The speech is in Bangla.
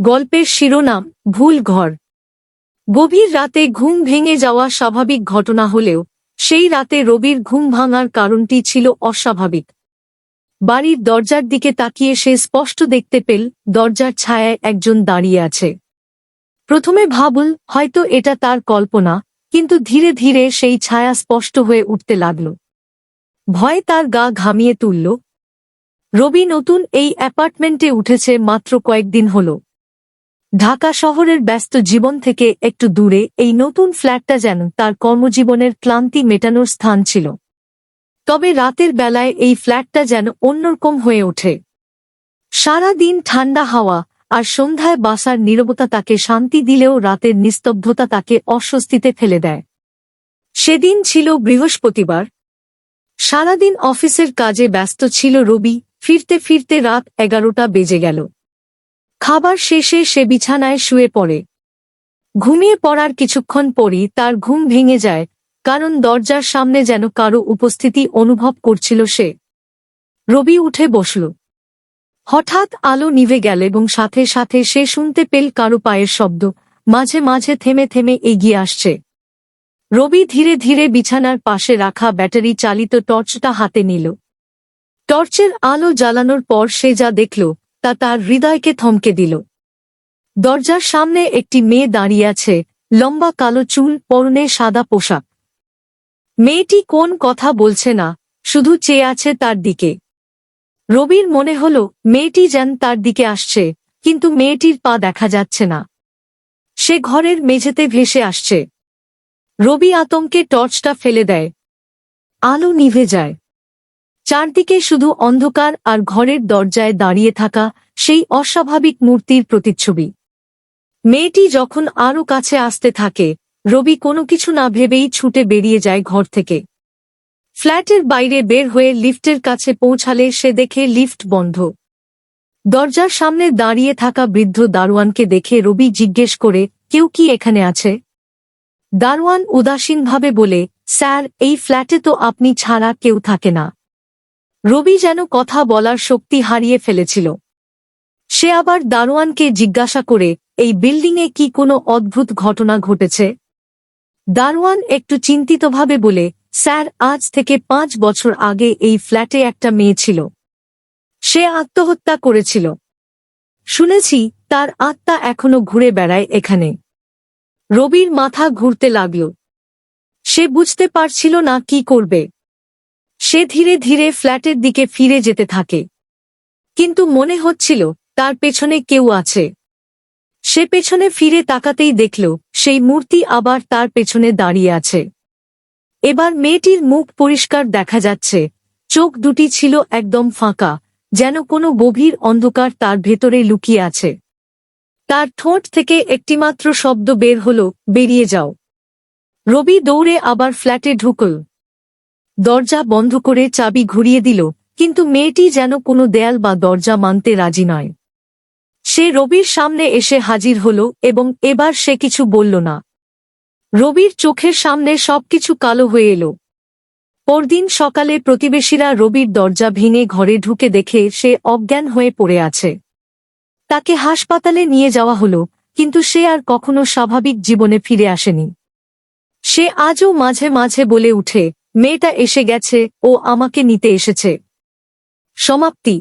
গল্পের শিরোনাম, ভুল ঘর। গভীর রাতে ঘুম ভেঙে যাওয়া স্বাভাবিক ঘটনা হলেও, সেই রাতে রবির ঘুম ভাঙার কারণটি ছিল অস্বাভাবিক। বাড়ির দরজার দিকে তাকিয়ে সে স্পষ্ট দেখতে পেল, দরজার ছায়ায় একজন দাঁড়িয়ে আছে। প্রথমে ভাবল, হয়তো এটা তার কল্পনা, কিন্তু ধীরে ধীরে সেই ছায়া স্পষ্ট হয়ে উঠতে লাগল। ভয়ে তার গা ঘামিয়ে তুলল। রবি নতুন এই অ্যাপার্টমেন্টে উঠেছে মাত্র কয়েকদিন হল। ঢাকা শহরের ব্যস্ত জীবন থেকে একটু দূরে এই নতুন ফ্ল্যাটটা যেন তার কর্মজীবনের ক্লান্তি মেটানোর স্থান ছিল। তবে রাতের বেলায় এই ফ্ল্যাটটা যেন অন্যরকম হয়ে ওঠে। সারা দিন ঠান্ডা হাওয়া আর সন্ধ্যায় বাসার নীরবতা তাকে শান্তি দিলেও রাতের নিস্তব্ধতা তাকে অস্বস্তিতে ফেলে দেয়। সেদিন ছিল বৃহস্পতিবার। সারাদিন অফিসের কাজে ব্যস্ত ছিল রবি। ফিরতে ফিরতে রাত এগারোটা বেজে গেল। খাবার শেষে সে বিছানায় শুয়ে পড়ে। ঘুমিয়ে পড়ার কিছুক্ষণ পরই তার ঘুম ভেঙে যায়, কারণ দরজার সামনে যেন কারও উপস্থিতি অনুভব করছিল সে। রবি উঠে বসল। হঠাৎ আলো নিভে গেল এবং সাথে সাথে সে শুনতে পেল কারও পায়ের শব্দ, মাঝে মাঝে থেমে থেমে এগিয়ে আসছে। রবি ধীরে ধীরে বিছানার পাশে রাখা ব্যাটারি চালিত টর্চটা হাতে নিল। টর্চের আলো জ্বালানোর পর সে যা দেখল তা তার হৃদয়কে থমকে দিল। দরজার সামনে একটি মেয়ে দাঁড়িয়ে আছে, লম্বা কালো চুল, পরনে সাদা পোশাক। মেয়েটি কোন কথা বলছে না, শুধু চেয়ে আছে তার দিকে। রবির মনে হল, মেয়েটি যেন তার দিকে আসছে, কিন্তু মেয়েটির পা দেখা যাচ্ছে না। সে ঘরের মেঝেতে ভেসে আসছে। রবি আতঙ্কে টর্চটা ফেলে দেয়। আলো নিভে যায়। চারদিকে শুধু অন্ধকার আর ঘরের দরজায় দাঁড়িয়ে থাকা সেই অস্বাভাবিক মূর্তির প্রতিচ্ছবি। মেয়েটি যখন আরও কাছে আসতে থাকে, রবি কোনো কিছু না ভেবেই ছুটে বেরিয়ে যায় ঘর থেকে। ফ্ল্যাটের বাইরে বের হয়ে লিফটের কাছে পৌঁছালে সে দেখে লিফট বন্ধ। দরজার সামনে দাঁড়িয়ে থাকা বৃদ্ধ দারোয়ানকে দেখে রবি জিজ্ঞেস করে, কেউ কি এখানে আছে? দারোয়ান উদাসীনভাবে বলে, স্যার, এই ফ্ল্যাটে তো আপনি ছাড়া কেউ থাকে না। রবি যেন কথা বলার শক্তি হারিয়ে ফেলেছিল। সে আবার দারোয়ানকে জিজ্ঞাসা করে, এই বিল্ডিংয়ে কি কোনো অদ্ভুত ঘটনা ঘটেছে? দারোয়ান একটু চিন্তিতভাবে বলে, স্যার, আজ থেকে পাঁচ বছর আগে এই ফ্ল্যাটে একটা মেয়ে ছিল। সে আত্মহত্যা করেছিল। শুনেছি তার আত্মা এখনও ঘুরে বেড়ায় এখানে। রবির মাথা ঘুরতে লাগল। সে বুঝতে পারছিল না কি করবে। সে ধীরে ধীরে ফ্ল্যাটের দিকে ফিরে যেতে থাকে। কিন্তু মনে হচ্ছিল, তার পেছনে কেউ আছে। সে পেছনে ফিরে তাকাতেই দেখল, সেই মূর্তি আবার তার পেছনে দাঁড়িয়ে আছে। এবার মেয়েটির মুখ পরিষ্কার দেখা যাচ্ছে। চোখ দুটি ছিল একদম ফাঁকা, যেন কোনো গভীর অন্ধকার তার ভেতরে লুকিয়ে আছে। তার ঠোঁট থেকে একটিমাত্র শব্দ বের হল, বেরিয়ে যাও। রবি দৌড়ে আবার ফ্ল্যাটে ঢুকল। দরজা বন্ধ করে চাবি ঘুরিয়ে দিল, কিন্তু মেয়েটি যেন কোনো দেয়াল বা দরজা মানতে রাজি নয়। সে রবির সামনে এসে হাজির হল এবং এবার সে কিছু বলল না। রবির চোখের সামনে সবকিছু কালো হয়ে এলো। পরদিন সকালে প্রতিবেশীরা রবির দরজা ভেঙে ঘরে ঢুকে দেখে সে অজ্ঞান হয়ে পড়ে আছে। তাকে হাসপাতালে নিয়ে যাওয়া হলো, কিন্তু সে আর কখনো স্বাভাবিক জীবনে ফিরে আসেনি। সে আজও মাঝে মাঝে বলে উঠে মেয়েটা এসে গেছে ও আমাকে নিতে এসেছে। সমাপ্তি।